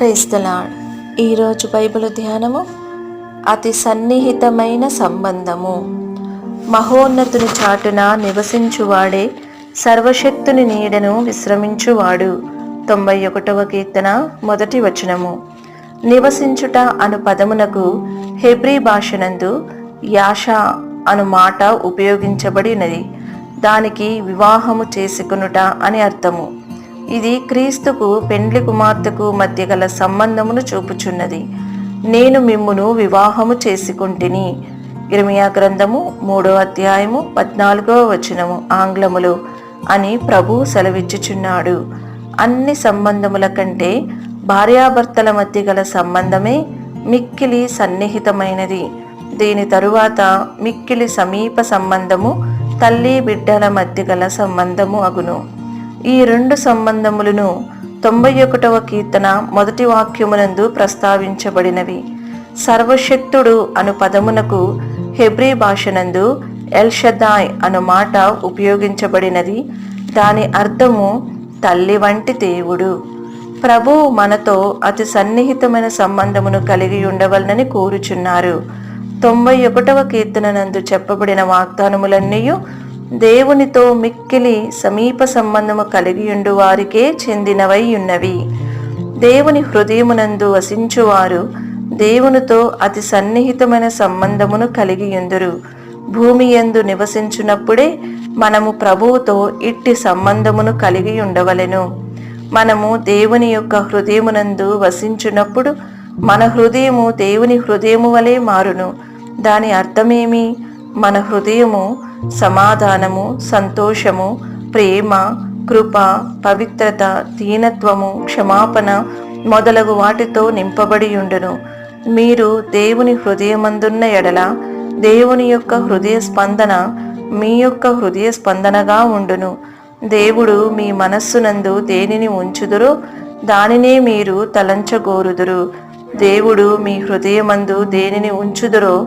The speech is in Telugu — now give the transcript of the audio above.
క్రైస్తలాడ్ ఈరోజు బైబిల్ ధ్యానము అతి సన్నిహితమైన సంబంధము. మహోన్నతుని చాటున నివసించువాడే సర్వశక్తుని నీడను విశ్రమించువాడు. తొంభై ఒకటవ కీర్తన మొదటి వచనము. నివసించుట అను పదమునకు హెబ్రీ భాషనందు యాష అను మాట ఉపయోగించబడినది. దానికి వివాహము చేసుకునుట అని అర్థము. ఇది క్రీస్తుకు పెండ్లి కుమార్తెకు మధ్య గల సంబంధమును చూపుచున్నది. నేను మిమ్మును వివాహము చేసుకుంటుని. ఇర్మియా గ్రంథము మూడో అధ్యాయము పద్నాలుగవ వచనము ఆంగ్లములో అని ప్రభు సెలవిచ్చుచున్నాడు. అన్ని సంబంధముల కంటే భార్యాభర్తల మధ్య గల సంబంధమే మిక్కిలి సన్నిహితమైనది. దీని తరువాత మిక్కిలి సమీప సంబంధము తల్లి బిడ్డల మధ్య గల సంబంధము అగును. ఈ రెండు సంబంధములను తొంభై ఒకటవ కీర్తన మొదటి వాక్యమునందు ప్రస్తావించబడినవి. సర్వశక్తుడు అను పదమునకు హెబ్రీ భాషనందు ఎల్షదాయ్ అను మాట ఉపయోగించబడినది. దాని అర్థము తల్లి వంటి దేవుడు. ప్రభు మనతో అతి సన్నిహితమైన సంబంధమును కలిగి ఉండవలనని కోరుచున్నారు. తొంభై ఒకటవ కీర్తన నందు చెప్పబడిన వాగ్దానములన్నీ దేవునితో మిక్కిలి సమీప సంబంధము కలిగి ఉండు వారికే చెందినవై ఉన్నవి. దేవుని హృదయమునందు వసించువారు దేవునితో అతి సన్నిహితమైన సంబంధమును కలిగి ఉందురు భూమి ఎందు నివసించున్నప్పుడే మనము ప్రభువుతో ఇట్టి సంబంధమును కలిగి ఉండవలెను మనము దేవుని యొక్క హృదయమునందు వసించున్నప్పుడు మన హృదయము దేవుని హృదయము వలె మారును. దాని అర్థమేమి? మన హృదయము సమాధానము సంతోషము ప్రేమ కృప పవిత్రత దీనత్వము క్షమాపణ మొదలగు వాటితో నింపబడి ఉండును మీరు దేవుని హృదయమందున్న ఎడల దేవుని యొక్క హృదయ స్పందన మీ యొక్క హృదయ స్పందనగా ఉండును. దేవుడు మీ మనస్సునందు దేనిని ఉంచుదురో దానినే మీరు తలంచగోరుదురు. దేవుడు మీ హృదయమందు దేనిని ఉంచుదురో